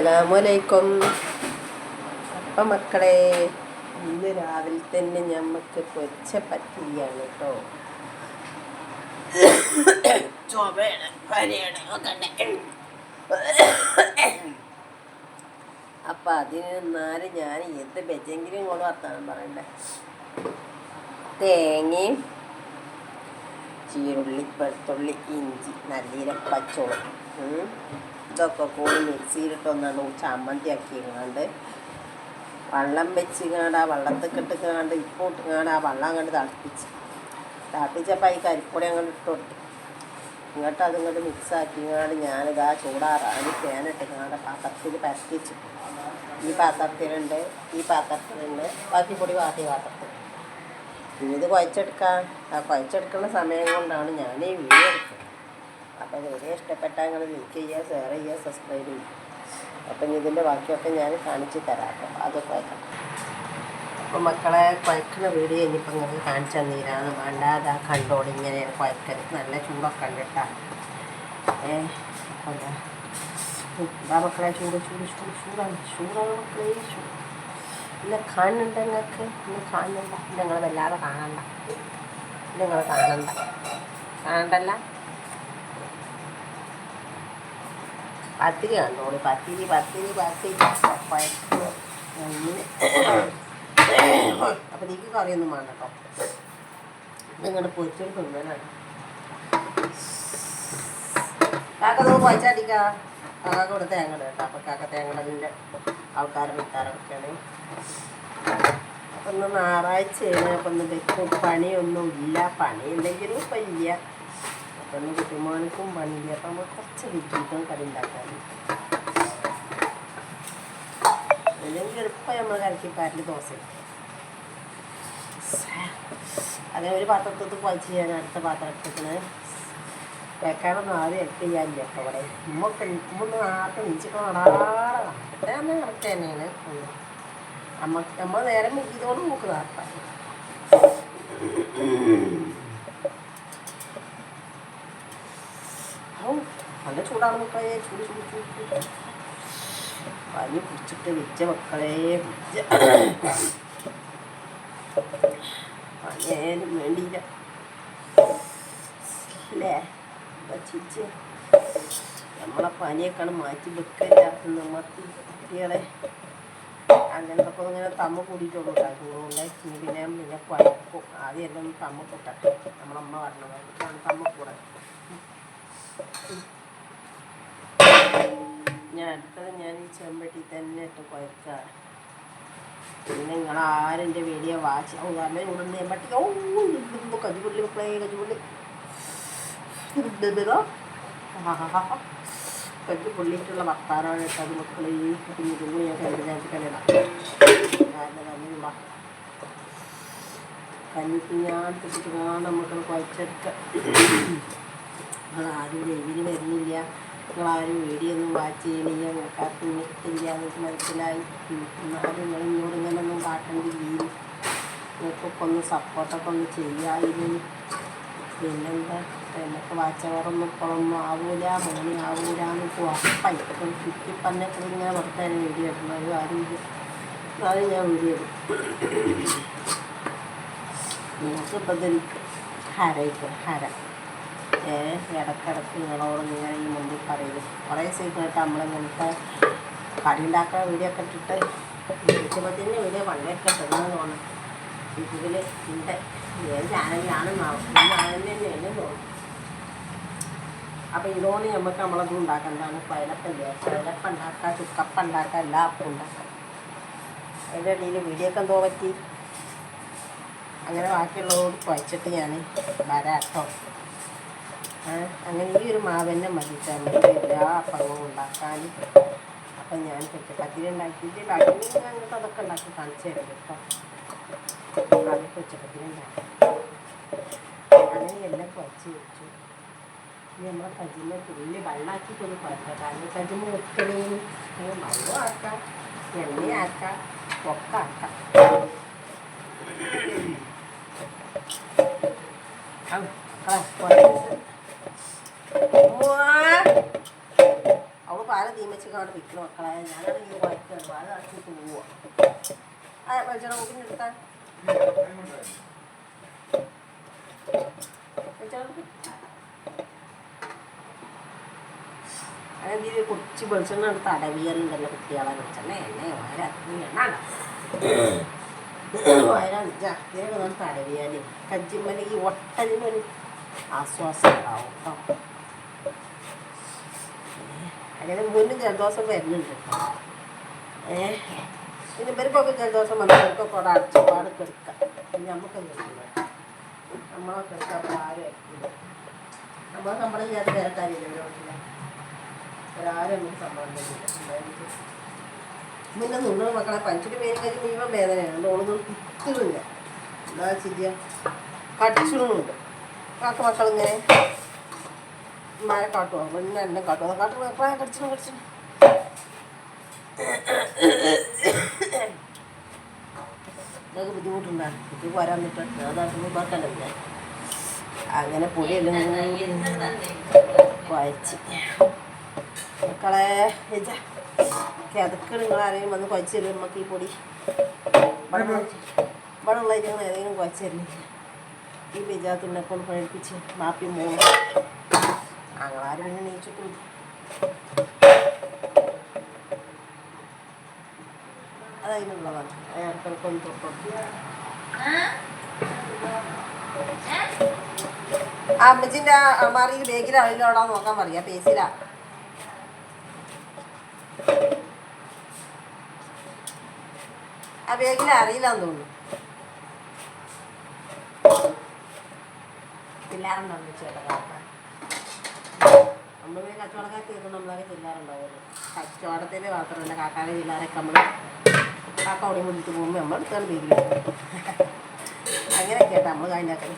അസ്സലാമലൈക്കും അപ്പം മക്കളെ ഇന്ന് രാവിലെ തന്നെ ഞമ്മക്ക് പൊരിച്ച പത്തിരിയാണ് കേട്ടോ. അപ്പം അതിന് നാല് ഞാൻ എന്ത് വെച്ചെങ്കിലും കൊണ്ട് വർത്താനം പറയണ്ടേ തേങ്ങയും ചീരുള്ളി വെളുത്തുള്ളി ഇഞ്ചി നല്ലീരം പച്ചോളം. ഇതൊക്കെ കൂടി മിക്സിയിലിട്ടൊന്നാണ് ചമ്മന്തി ആക്കിയിരുന്നാണ്ട് വെള്ളം വെച്ചിങ്ങാണ്ട് ആ വെള്ളത്തിൽ ഇട്ടുങ്ങാണ്ട് ഇപ്പം ഇട്ടുങ്ങാണ്ട് ആ വെള്ളം അങ്ങോട്ട് തിളപ്പിച്ച്. തിളപ്പിച്ചപ്പോൾ ഈ കരിപ്പൊടി അങ്ങോട്ട് ഇട്ട് കൊടുത്തു. ഇങ്ങോട്ട് അതിങ്ങോട്ട് മിക്സ് ആക്കിങ്ങാണ്ട് ഞാനിതാ ചൂടാറാൻ തേനിട്ടിങ്ങാണ്ട് പാത്രത്തിൽ പരത്തിച്ചു ഈ പാത്രത്തിലുണ്ട് ഈ പാത്രത്തിലുണ്ട്. ബാക്കി പൊടി വാട്ടി പാത്രത്തിൽ. ഇനി ഇത് കുഴച്ചെടുക്കാം. ആ കുഴച്ചെടുക്കുന്ന സമയം കൊണ്ടാണ് ഞാൻ ഈ വീഡിയോ എടുക്കുന്നത്. അപ്പോൾ വീഡിയോ ഇഷ്ടപ്പെട്ടാൽ നിങ്ങൾ ലൈക്ക് ചെയ്യുക ഷെയർ ചെയ്യുക സബ്സ്ക്രൈബ് ചെയ്യുക. അപ്പം ഇതിന്റെ ബാക്കിയൊക്കെ ഞാൻ കാണിച്ചു തരാം കേട്ടോ അത് കുഴക്കണം അപ്പോൾ മക്കളെ കുഴക്കുന്ന വീഡിയോ ഇനിയിപ്പോൾ നിങ്ങൾക്ക് കാണിച്ചു തന്നീരാന്ന് വേണ്ട. അതാ കണ്ടോളി ഇങ്ങനെ കുഴക്കരുത് നല്ല ചൂടൊക്കെ കണ്ടിട്ടാണ് ഏ എന്താ മക്കളെ ചൂട് ചൂട് ചൂട് ചൂടാണ്. ചൂടാണ് മക്കളെ ചൂട് ഇല്ല കാണുന്നുണ്ട് നിങ്ങൾക്ക് ഇന്ന് കാണുന്നുണ്ട? നിങ്ങൾ വല്ലാതെ കാണണ്ട. നിങ്ങൾ കാണണ്ട. കാണണ്ടല്ല? പത്തിരി കണ്ടോളി പത്തിരി പത്തിരി പത്തിരി. അപ്പം നീക്ക് കറിയൊന്നും വേണ്ട കേട്ടോ നിങ്ങളുടെ തിന്നലാണ്. കാക്ക നമുക്ക് കുഴച്ചടിക്ക കാക്ക കൂടെ തേങ്ങ കേട്ടോ. അപ്പം കാക്ക തേങ്ങടതിന്റെ ആൾക്കാരെ വിൽക്കാറൊക്കെയാണ് അപ്പം ഇന്ന് ഞായറാഴ്ചയാണ്. അപ്പം ഇന്ന് പണിയൊന്നും ഇല്ല പണി എന്തെങ്കിലും ഇപ്പം ഇല്ല. ഇന്ന് കുട്ടിമോനക്കും പണിയില്ല അപ്പം നമ്മൾ കുറച്ച് വിദ്യുത്തും കറി ഉണ്ടാക്കാൻ. അല്ലെങ്കിൽ എളുപ്പം നമ്മൾ കലക്കിപ്പാരിൽ ദോശ. അതേ ഒരു പാത്രത്തിൽ കുഴച്ച് ഞാൻ അടുത്ത പാത്രത്തിന് വെക്കാനൊന്നും ആദ്യം ഹെൽപ്പ് ചെയ്യാനില്ല കേട്ടോ അവിടെ ഉമ്മക്ക് ഉമ്മൊന്ന് ആർക്കും നീച്ചിട്ട് നടാടെ കാണട്ടെ കറക്റ്റ് തന്നെയാണ്. നമ്മൾ നമ്മ നമ്മൾ നേരം മുക്കിയതോട് മൂക്ക് കാട്ടാം ഔ, നല്ല ചൂടാണ് മക്കളെ. ചൂട് ചൂട് ചൂട് പനി പിടിച്ചിട്ട് വെച്ച മക്കളെ. പിടിച്ച പനിയായാലും വേണ്ടിയില്ല. അല്ലേ? ചിച്ച് നമ്മളെ പനിയൊക്കെയാണ് മാറ്റി വെക്കില്ല? നമ്മൾക്ക് കുട്ടികളെ അങ്ങനത്തൊക്കെ ഇങ്ങനെ തമ്മ കൂടിയിട്ടുള്ളൂ. അതുകൊണ്ട് ഇനി പിന്നെ പിന്നെ കുഴക്കും ആദ്യം എല്ലാം തമ്മ കൂട്ടട്ടെ നമ്മളമ്മ പറഞ്ഞതാണ് തമ്മ ചെമ്പട്ടി തന്നെ ഇട്ട് കുഴക്കാം പിന്നെ നിങ്ങൾ ആരും എന്റെ വീഡിയോ വാച്ച് നല്ല ചൂടുണ്ട് ചെമ്പട്ടി ഓ കജുപുള്ളി മക്കളെ കജുപുള്ളി കജു പൊള്ളിയിട്ടുള്ള വർത്താനമാണ് മക്കളെ. ഈ കുഞ്ഞു കുഞ്ഞു ഞാൻ കരുതാൻ കാരണം കഞ്ഞിപ്പിഞ്ഞാൻ തെറ്റിട്ടുകാണ്ട് നമുക്ക് കുഴച്ചെടുക്കാം അതാരും ലൈവിന് വരുന്നില്ല. നിങ്ങളാരും വീഡിയോ ഒന്നും വാച്ച് ചെയ്യണില്ല. നിങ്ങൾക്ക് ആർക്കും ഇല്ല നിങ്ങൾക്ക് മനസ്സിലായി. എന്നാലും നിങ്ങൾ ഇങ്ങോട്ട് ഇങ്ങനൊന്നും കാട്ടണ്ടില്ല നിങ്ങൾക്കൊക്കെ ഒന്ന് സപ്പോർട്ടൊക്കെ ഒന്ന് ചെയ്യായിരുന്നു പിന്നെന്താ? എന്നൊക്കെ വാച്ചവറൊന്നും ഇപ്പോഴൊന്നും ആവൂല മോണി ആവൂല എന്നൊക്കെ ഉറപ്പായി ഇപ്പം ചുറ്റി പറഞ്ഞപ്പോൾ ഇങ്ങനെ വെറുതെ വീഡിയോ ഇടുന്നത്. ആരും എന്നാലും ഞാൻ വീഡിയോ ഇടും. നിങ്ങൾക്ക് ഇപ്പം ഹരയിട്ട് ഹര ഇടക്കിടക്ക് നിങ്ങളോട് ഇങ്ങനെ ഈ മുമ്പിൽ പറയുന്നത് കുറേ സീറ്റായിട്ട് നമ്മളിങ്ങനത്തെ കടി ഉണ്ടാക്കുന്ന വീഡിയോ ഒക്കെ ഇട്ടിട്ട് യൂട്യൂബത്തിന്റെ വീഡിയോ പണ്ടൊക്കെ ഇടുന്നത് തോന്നുന്നു യൂട്യൂബിൽ ഉണ്ട് ഏത് ചാനലിലാണെന്നാവും ഈ ചാനൽ തന്നെയാണ് തോന്നുന്നു അപ്പോൾ ഇതോന്ന് നമുക്ക് നമ്മളത് ഉണ്ടാക്കേണ്ടതാണ് പൈലപ്പല്ലേ പൈലപ്പ ഉണ്ടാക്കുക ചുക്കപ്പ ഉണ്ടാക്കുക എല്ലാ അപ്പം ഉണ്ടാക്കാം. അതിന്റെ ഇടയിൽ വീഡിയോ ഒക്കെ എന്തോ പറ്റി? അങ്ങനെ ബാക്കിയുള്ളതോട് കുഴച്ചിട്ട് ഞാൻ വരാട്ടോ. ആ, അങ്ങനെ ഈ ഒരു മാവന്നെ മതി നമുക്ക് എല്ലാ അപ്പങ്ങളും ഉണ്ടാക്കാൻ അപ്പം ഞാൻ പച്ചപ്പത്തിരി ഉണ്ടാക്കിയിട്ട് ബാക്കി ഞങ്ങൾക്ക് അതൊക്കെ ഉണ്ടാക്കി കാണിച്ചു തരാം കേട്ടോ. അത് പച്ചപ്പത്തിരി ഉണ്ടാക്കി. അങ്ങനെ എല്ലാം കുറച്ച് വെച്ചു. ഇനി നമ്മളെ കജിമ തുള്ളി വെള്ളമാക്കിയിട്ടൊന്ന് കുഴക്കാം. കാരണം കജിമ വെക്കണേന് വെള്ളം ആക്കാം എണ്ണയാക്കാം ഒക്കെ ആക്കാം. ഔ, കള, അവൾ പാല തീമച്ചിക്കാണ്ട് മക്കളെ ഞാനാണ് ഈ വായിക്കുന്നത് പാല നടത്തിയിട്ട് പോവുക ആ വെളിച്ചെണ്ണ കുപ്പിന് എടുത്താൽ അതെന്തിന് വെളിച്ചെണ്ണ എടുത്ത് അടവിയറുണ്ടല്ലോ കുട്ടികളെ വെളിച്ചെണ്ണ എണ്ണ വയറ എണ്ണ വയറാണ് കജ്ജിമ്മൽ ഈ ഒട്ടലിമൽ ആശ്വാസം ഉണ്ടാവും കേട്ടോ. അങ്ങനെ മുന്നും ജലദോഷം വരുന്നുണ്ട്. ഏഹ് പിന്നെ ഇവർക്കൊക്കെ ജലദോഷം വന്നവർക്കൊക്കെ അവിടെ അടച്ചുപാട് കെടുക്കാം. നമുക്ക് കിട്ടില്ല നമ്മളൊക്കെ എടുക്കാൻ ആരും നമ്മൾ നമ്മളെ ചെയ്യാത്ത കാര്യമില്ല. ഇവരോട്ടില്ല ഒരാരും നമുക്ക് സമ്മതം മക്കളെ പഞ്ചിന് പേര് കഴിഞ്ഞ് മുഴുവൻ വേദനയാണ്. ഓളൊന്നും കുത്തുന്നില്ല എന്താ ചെയ്യാ? കടിച്ചിടുന്നുണ്ട് കാക്ക മക്കളിങ്ങനെ മഴ കാട്ടുമോ പിന്നെ എന്നെ കാട്ടുമോ കാട്ടു മക്കളെ കടിച്ചു കടിച്ചു ഇതൊക്കെ ബുദ്ധിമുട്ടുണ്ടാണ്. കുട്ടി വരാൻ പറ്റും അതാണ് പറക്കണ്ടല്ലേ അങ്ങനെ പൊടി കുഴച്ച്. മക്കളെ കിതക്ക് നിങ്ങൾ ആരെങ്കിലും വന്ന് കുഴച്ച് തരും നമുക്ക് ഈ പൊടി? ഇവിടെയുള്ള ഞങ്ങൾ ഏതെങ്കിലും കുഴച്ച് തരുന്നില്ല? ഈ ബിജാത്തിനെ കൊണ്ട് പഴിപ്പിച്ച് മാപ്പി മൂന്ന് ഞങ്ങളാരും പിന്നെ നീച്ചിട്ടുണ്ട് അതതിനുള്ളതാണ് അമ്മാറി ബേഗിൽ അഴിലോടാ നോക്കാൻ പറയാ. പേസിലാ ആ ബേഗിൽ അറിയില്ലാന്ന് തോന്നുന്നു. ചില്ലാറുണ്ടോ ചേട്ടാ നമ്മൾ കച്ചവടക്കാർ തീർന്നു നമ്മളൊക്കെ ചില്ലാറുണ്ടാവുമല്ലോ കച്ചവടത്തിൽ മാത്രമല്ല കാക്കാനെ ചില്ലാറൊക്കെ നമ്മൾ കാക്ക ഓടി മുന്നിട്ട് പോകുമ്പോൾ നമ്മൾ എടുത്താണ് ബേഗിൽ അങ്ങനെയൊക്കെ കേട്ടോ നമ്മൾ കാഞ്ഞാക്കൽ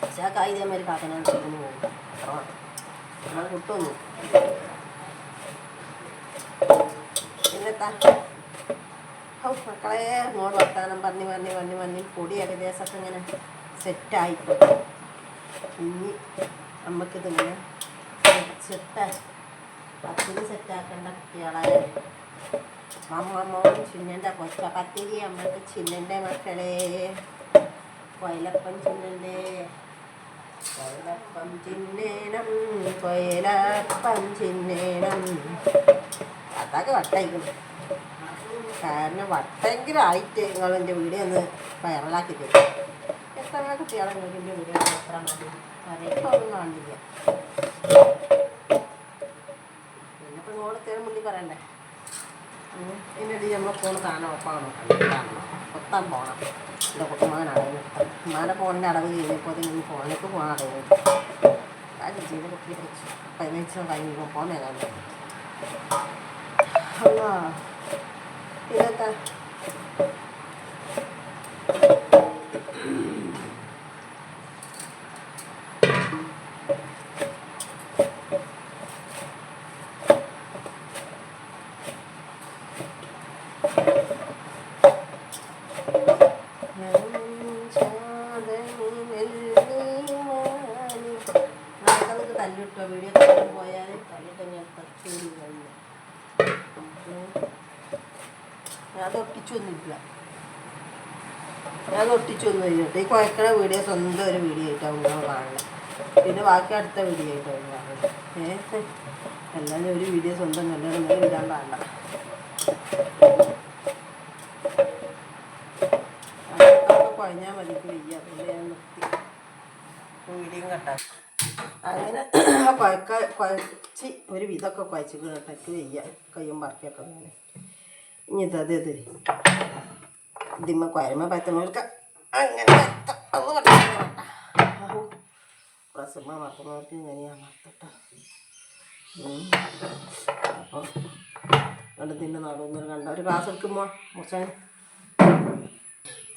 പക്ഷേ ആ കായ് ഇതേമാതിരി കാക്കനാണ് പോകുന്നു പോകും. നമ്മൾ കിട്ടുന്നു പിന്നെത്താ ഔ മക്കളെ അങ്ങോട്ട് വർത്താനം പറഞ്ഞ് പറഞ്ഞ് പറഞ്ഞ് പറഞ്ഞ് പൊടി ഏകദേശമൊക്കെ ഇങ്ങനെ സെറ്റായിപ്പോ ഇനി നമുക്കിതിങ്ങനെ വെച്ചിട്ട് പത്തിരി സെറ്റാക്കേണ്ട കുട്ടികളെ. അമ്മമ്മോൻ ചിന്നന്റെ കൊച്ച. പത്തിരി അമ്മയ്ക്ക് ചിന്നന്റെ മക്കളെ. കൊയലപ്പം ചിന്നന്റെ. കൊയലപ്പം ചിന്നേണം കൊയലപ്പം ചിന്നേണം അതൊക്കെ വട്ടായിക്കുന്നു. കാരണം വട്ടെങ്കിലും ആയിട്ട് നിങ്ങൾ എന്റെ വീട് ഒന്ന് വൈറലാക്കി തരും എത്ര കുട്ടികളെ വീടിന്റെ വീഡിയോ എത്ര മതി. അറിയിപ്പോൾ ഒന്നും കാണില്ല. പിന്നെ ഇപ്പം നിങ്ങൾ തേൻ മുന്നിൽ പറയണ്ടേ? എന്നിട്ട് നമ്മൾ ഫോൺ കാണാൻ ഒപ്പാണോ ഒത്താൻ പോകണം എന്റെ കുട്ടുമകൻ അടവ് ഉമ്മാന്റെ ഫോണിന്റെ അടവ് കഴിഞ്ഞപ്പോൾ ഇനി ഫോണിലേക്ക് പോകാൻ അടവ് കാര്യം ചെയ്ത് കുട്ടി വെച്ചു. പതിനഞ്ചോ കഴിഞ്ഞപ്പോൾ പോന്നേ കണ്ടു അല്ലാ തല്ലിട്ടോ വീഡിയോ പോയാൽ തല്ലിട്ട് ഞാൻ തച്ചൂരി കഴിഞ്ഞു ഞാൻ ഒട്ടിച്ചൊന്നുമില്ല ഞാൻ ഒട്ടിച്ചൊന്നും ഇല്ല ഈ കുഴക്കണ വീഡിയോ സ്വന്തം ഒരു വീഡിയോ ആയിട്ടാവും നിങ്ങൾ കാണുന്നത് പിന്നെ ബാക്കി അടുത്ത വീഡിയോ ആയിട്ടാവും കാണുന്നത് ഏഹ് എല്ലാവരും ഒരു വീഡിയോ സ്വന്തം നിങ്ങൾ ഇടാൻ പാടില്ല കുഴഞ്ഞാൽ മതി വയ്യ പിന്നെ ഞാൻ നിർത്തി വീഡിയോ കട്ടാ അങ്ങനെ കുഴക്ക കുഴച്ച് ഒരു വിധമൊക്കെ കുഴച്ച് കേട്ടേക്ക് വയ്യ. കയ്യും പറക്കൊക്കെ അങ്ങനെ ഇനി ഇത് അത് ഇത്. ഇതിമ്മ കുരമ പറ്റുന്നവർക്ക് അങ്ങനെ പ്രസമ്മ മറക്കുന്നവർക്ക് ഇങ്ങനെയാണ് മറത്തട്ടോ അപ്പോൾ കണ്ട് തിന്നെ നടുന്നൊരു കണ്ട? ഒരു ഗ്ലാസ് എടുക്കുമ്പോൾ മുറിച്ചാൻ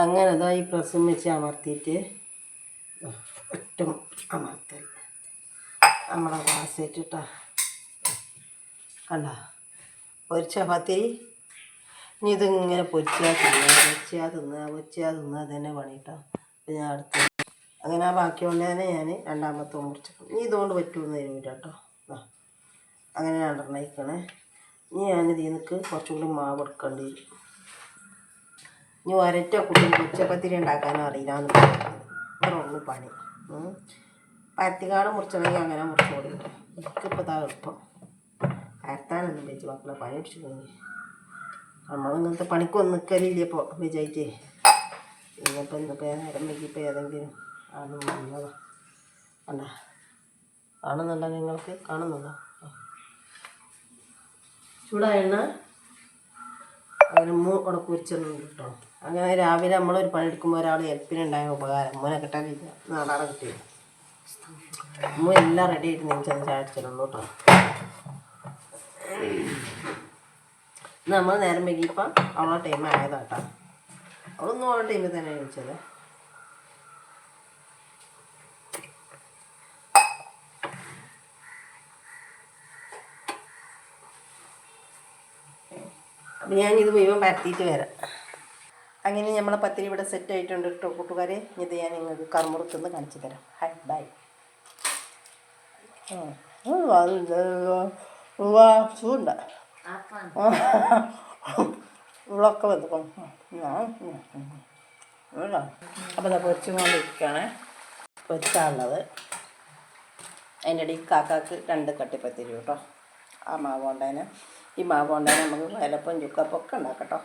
അങ്ങനെ ഇതാ ഈ പ്രസം വെച്ച് അമർത്തിയിട്ട് ഒറ്റ അമർത്തൽ നമ്മളെ ഗ്ലാസ് ഇട്ടിട്ടാ കണ്ട? പൊരിച്ച പത്തിരി ഇനി ഇതിങ്ങനെ പൊരിച്ചാൽ തിന്നുക പൊരിച്ചാൽ തിന്നുക പൊരിച്ചാൽ തിന്നുക തന്നെ പണിയിട്ടോ അപ്പം ഞാൻ അടുത്ത് അങ്ങനെ ആ ബാക്കി കൊണ്ടേനെ ഞാൻ രണ്ടാമത്തെ മുറിച്ചു ഇനി ഇതുകൊണ്ട് പറ്റുമെന്ന് തരൂല കേട്ടോ അങ്ങനെ രണ്ടെണ്ണം അയക്കണേ ഇനി ഞാനിത് നിനക്ക് കുറച്ചും കൂടി മാവ് എടുക്കേണ്ടി ഇനി ഒരറ്റ കുട്ടി ഉച്ചപ്പത്തിരി ഉണ്ടാക്കാനും അറിയില്ല എന്ന് പറയുന്നത് ഇത്ര ഉള്ളു പണി. പരത്തിക്കാട് മുറിച്ചണമെങ്കിൽ അങ്ങനെ മുറിച്ചു കൊടുക്കും എനിക്കിപ്പോൾ ഇതാ എളുപ്പം. പരത്താനൊന്നും വെച്ച് മക്കളെ പണി അടിച്ചു പോയി. നമ്മളിങ്ങനത്തെ പണിക്കൊന്നും നിൽക്കലില്ല ഇപ്പോൾ വിജയിച്ചേ ഇന്നിപ്പോൾ ഇന്നിപ്പോൾ നേരം വൈകിപ്പോൾ ഏതെങ്കിലും ആണ് വന്നതാ അല്ല കാണുന്നുണ്ടോ നിങ്ങൾക്ക്? കാണുന്നുണ്ടോ. ചൂടായ എണ്ണ? അങ്ങനെ മൂ അവിടെ കുറിച്ചൊന്നും കിട്ടണം അങ്ങനെ രാവിലെ നമ്മളൊരു പണിയെടുക്കുമ്പോൾ ഒരാൾ ഹെൽപ്പിനുണ്ടായ ഉപകാരം. മോനെ കിട്ടാനില്ല. നാടാടെ കിട്ടിയില്ല അമ്മ എല്ലാം റെഡി ആയിട്ട് നിങ്ങൾ ചെന്ന് ചായ അടിച്ചിടുന്നു കേട്ടോ. നമ്മൾ നേരം വൈകിയപ്പോൾ അവളെ ടൈം ആയതാട്ടോ അവളൊന്നും അവളുടെ ടൈമിൽ തന്നെ കഴിച്ചത് അപ്പം ഞാനിത് മുഴുവൻ പരത്തിയിട്ട് വരാം. അങ്ങനെ നമ്മളെ പത്തിരി ഇവിടെ സെറ്റ് ആയിട്ടുണ്ട് കേട്ടോ കൂട്ടുകാരെ. ഇത് ഞാൻ നിങ്ങൾക്ക് കറുമുറുത്തുനിന്ന് കാണിച്ചു തരാം. ഹായ് ബൈ ചൂണ്ട. ഇവളൊക്കെ അപ്പം ഇതാ പൊരിച്ചുകൊണ്ടിരിക്കുകയാണ്. പൊരിച്ചാണുള്ളത്. അതിന്റെ ഇടയിൽ കാക്കാക്ക് രണ്ട് കട്ടിപ്പത്തിരി കേട്ടോ ആ മാവ് കൊണ്ടേനെ ഈ മാവ് കൊണ്ടേനെ നമുക്ക് വേലപ്പം ചുക്കപ്പൊക്കെ ഉണ്ടാക്കട്ടോ